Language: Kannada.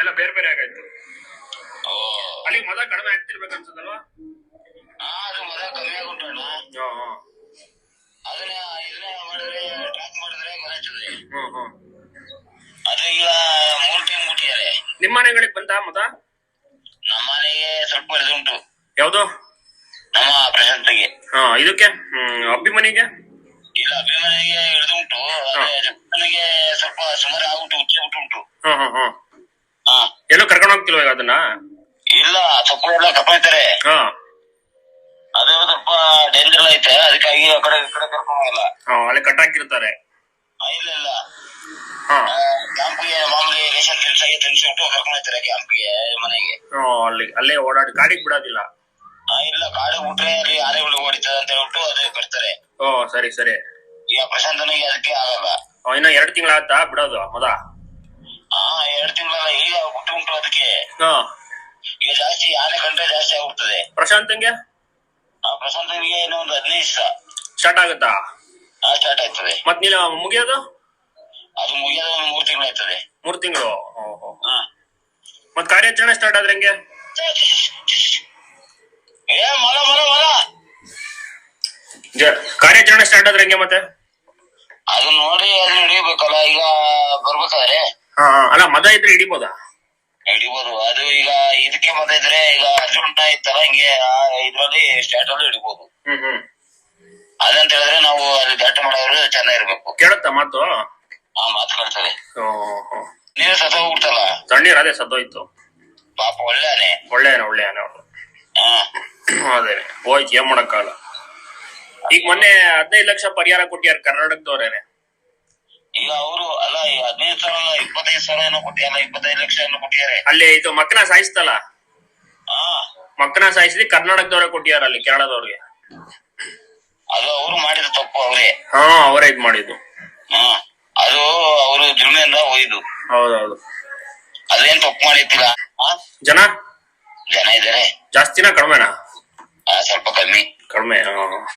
ಎಲ್ಲ ಬೇರೆ ಬೇರೆ ಆಗಾಯ್ತು. ಅಲ್ಲಿ ಮದ ಕಡಿಮೆ ಆಗ್ತಿರ್ಬೇಕು ಅನ್ಸದಲ್ವಾ ಹಾ ಅದು ಮದ ಕಮ್ಮಿ ಹ್ಮ್ ಅದನ್ನ ಇದನ್ನ ಮಾಡಿದ್ರೆ ಟ್ರ್ಯಾಕ್ ಮಾಡಿದ್ರೆ ಹ್ಮ್ ಅದು ಈಗ ಮೂರ್ ಟೈಮ್ ಮುಟ್ಟಿದ್ದಾರೆ ನಿಮ್ಮ ಮನೆಗಳಿಗೆ ಬಂತ ಮದ? ನಮ್ಮ ಮನೆಗೆ ಸ್ವಲ್ಪ ಇದು ಉಂಟು. ಯಾವ್ದು? ನಮ್ಮ ಪ್ರಶಾಂತ್ಗೆ. ಹಾ ಇದಕ್ಕೆ? ಹ್ಮ್ ಅಬ್ಬಿ ಮನೆಗೆ ಇಲ್ಲ ಅಭಿಮಾನಿಗೆ ಹಿಡಿದು ಉಂಟು. ನನಗೆ ಸ್ವಲ್ಪ ಸುಮಾರು ಆಗುಂಟು ಉಚ್ಚಿ ಬಿಟ್ಟು ಉಂಟು ಹ್ಮ್ ಹ್ಮ್ ಹ್ಮ್ ಹಾ. ಎಲ್ಲೂ ಈಗ ಅದನ್ನ? ಇಲ್ಲ ಸೊಪ್ಪು ಎಲ್ಲ ಕಪ್ಪಾಯ್ತಾರೆ ಹಾ. ಅದು ಸ್ವಲ್ಪ ಡೇಂಜರ್ ಐತೆ ಅದಕ್ಕಾಗಿ ಆ ಕಡೆ ಈ ಕಡೆ ಕರ್ಕೊಂಡ್ ಹೋಗಲ್ಲ. ಹಾ ಅಲ್ಲಿ ಕಟ್ಟಾಕಿರ್ತಾರೆ ಆ, ಇಲ್ಲ ಇಲ್ಲ. ಹಾ. ಕ್ಯಾಂಪ್ಗೆ ಮಾಮೂಲಿ ರೇಷನ್ ಕೆಲಸ ತಿನ್ಸಿಬಿಟ್ಟು ಕರ್ಕೊಂಡು ಹೋಗ್ತಾರೆ ಕ್ಯಾಂಪ್ಗೆ ಮನೆಗೆ. ಹಾ, ಅಲ್ಲಿ ಅಲ್ಲೇ ಓಡಾಡಿ ಗಾಡಿಗೆ ಬಿಡೋದಿಲ್ಲ. ಆ, ಇಲ್ಲ ಗಾಡಿ ಬಿಟ್ರೆ ಅಲ್ಲಿ ಆನೆಗಳು ಹೊಡಿತದೆ ಅಂತ ಹೇಳ್ಬಿಟ್ಟು ಅದೇ ಬರ್ತಾರೆ. ಓ ಸರಿ ಸರಿ. ಈಗ ಪ್ರಶಾಂತನಿಗೆ ಅದಕ್ಕೆ ಆಗಲ್ಲ. ಆ, ಇನ್ನ ಎರಡು ತಿಂಗಳಾಯ್ತಾ ಬಿಡೋದು ಮದ? ಎರಡ್ ತಿಂಗಳಲ್ಲ ಈಗ ಹುಟ್ಟು ಉಂಟು ಅದಕ್ಕೆ. ಹಾ. ಈಗ ಜಾಸ್ತಿ ಆನೆ ಕಂಡ್ರೆ ಜಾಸ್ತಿ ಆಗ್ಬಿಡ್ತದೆ ಪ್ರಶಾಂತಂಗೆ ಆ ಪ್ರಶಾಂತನಿಗೆ ಏನೋ ಒಂದು ಹದಿನೈದು ದಿವಸ. ಸ್ಟಾರ್ಟ್ ಆಗುತ್ತಾ? ಸ್ಟಾರ್ಟ್ ಆಗ್ತದೆ. ಮತ್ ನೀನು ಮುಗಿಯೋದು? ಅದು ಮುಗಿಯೋದು ಒಂದು ಮೂರು ತಿಂಗಳು ಆಯ್ತದೆ. ಮೂರ್ ತಿಂಗಳು? ಹಾ. ಮತ್ ಕಾರ್ಯಾಚರಣೆ ಸ್ಟಾರ್ಟ್ ಆದ್ರೆ ಹೆಂಗೆ? ಏ ಮಲ ಮಲ ಮಲ. ಜ- ಕಾರ್ಯಾಚರಣೆ ಸ್ಟಾರ್ಟ್ ಆದ್ರೆ ಹೆಂಗೆ ಮತ್ತೆ? ಅದು ನೋಡಿ ಅದು ಹಿಡಿಬೇಕಲ್ಲ ಈಗ ಬರ್ಬೇಕಾದ್ರೆ. ಅಲ್ಲ ಮದ ಇದ್ರೆ ಹಿಡಿಬೋದಾ? ಹಿಡಿಬೋದು. ಅದು ಈಗ ಇದಕ್ಕೆ ಮದ ಇದ್ರೆ ಈಗ ಅರ್ಜುನ್ ಇತ್ತಲ್ಲ ಹಿಂಗೆ ಇದ್ರಲ್ಲಿ ಸ್ಟಾರ್ಟ್ ಅಲ್ಲಿ ಹಿಡಿಬೋದು. ಹ್ಮ್ ಹ್ಮ್. ಅದಂತ ಹೇಳಿದ್ರೆ ನಾವು ಅಲ್ಲಿ ದಾಟ ಮಾಡೋರು ಚೆನ್ನಾಗಿರ್ಬೇಕು ಕೇಳುತ್ತಾ ಮಾತು? ಆ ಮಾತು ಕೇಳ್ತದೆ. ನೀರು ಸತ್ತ ಹೋಗ್ಬಿಡ್ತಲ್ಲ ತಣ್ಣೀರ್ ಅದೇ ಸತ್ತೋಯ್ತು. ಪಾಪ ಒಳ್ಳೆನೆ ಒಳ್ಳೆಯನ ಒಳ್ಳೆಯನ ಅವ್ರು. ಹಾ. ಅದೇ ಹೋಯ್ತು ಏನ್ ಮಾಡಕ್ಕಾಗಲ್ಲ. ಈಗ ಮೊನ್ನೆ ಹದಿನೈದು ಲಕ್ಷ ಪರಿಹಾರ ಕೊಟ್ಟಿಯಾರ ಕರ್ನಾಟಕದವ್ರೇನೆ ಈಗ ಅವರು ಅಲ್ಲ ಈ ಹದಿನೈದು ಸಾವಿರ ಇಪ್ಪತ್ತೈದು ಸಾವಿರ ಏನೋ ಕೊಟ್ಟಿಯಲ್ಲ ಇಪ್ಪತ್ತೈದು ಲಕ್ಷ ಏನೋ ಕೊಟ್ಟಿದ್ದಾರೆ. ಅಲ್ಲಿ ಇದು ಮಕ್ಕನ ಸಾಯಿಸ್ತಲ್ಲ? ಹಾ. ಮಕ್ಕನ ಸಾಯಿಸಿ ಕರ್ನಾಟಕದವ್ರೆ ಕೊಟ್ಟಿಯಾರ ಅಲ್ಲಿ ಕೇರಳದವ್ರಿಗೆ. ಅದು ಅವ್ರು ಮಾಡಿದ ತಪ್ಪು ಅವರೇ. ಹಾ ಅವರೇ ಇದ್ ಮಾಡಿದ್ದು. ಹಾ. ಅದು ಅವರು ದುರ್ಮೆಯಿಂದ ಹೋಯ್ದು. ಹೌದೌದು. ಅದೇನ್ ತಪ್ಪು ಮಾಡಿರ್ತಿಲ್ಲ ಜನ? ಜನ ಇದಾರೆ. ಜಾಸ್ತಿನ ಕಡಿಮೆನಾ? ಆ, ಸ್ವಲ್ಪ ಕಮ್ಮಿ. ಕಡಿಮೆ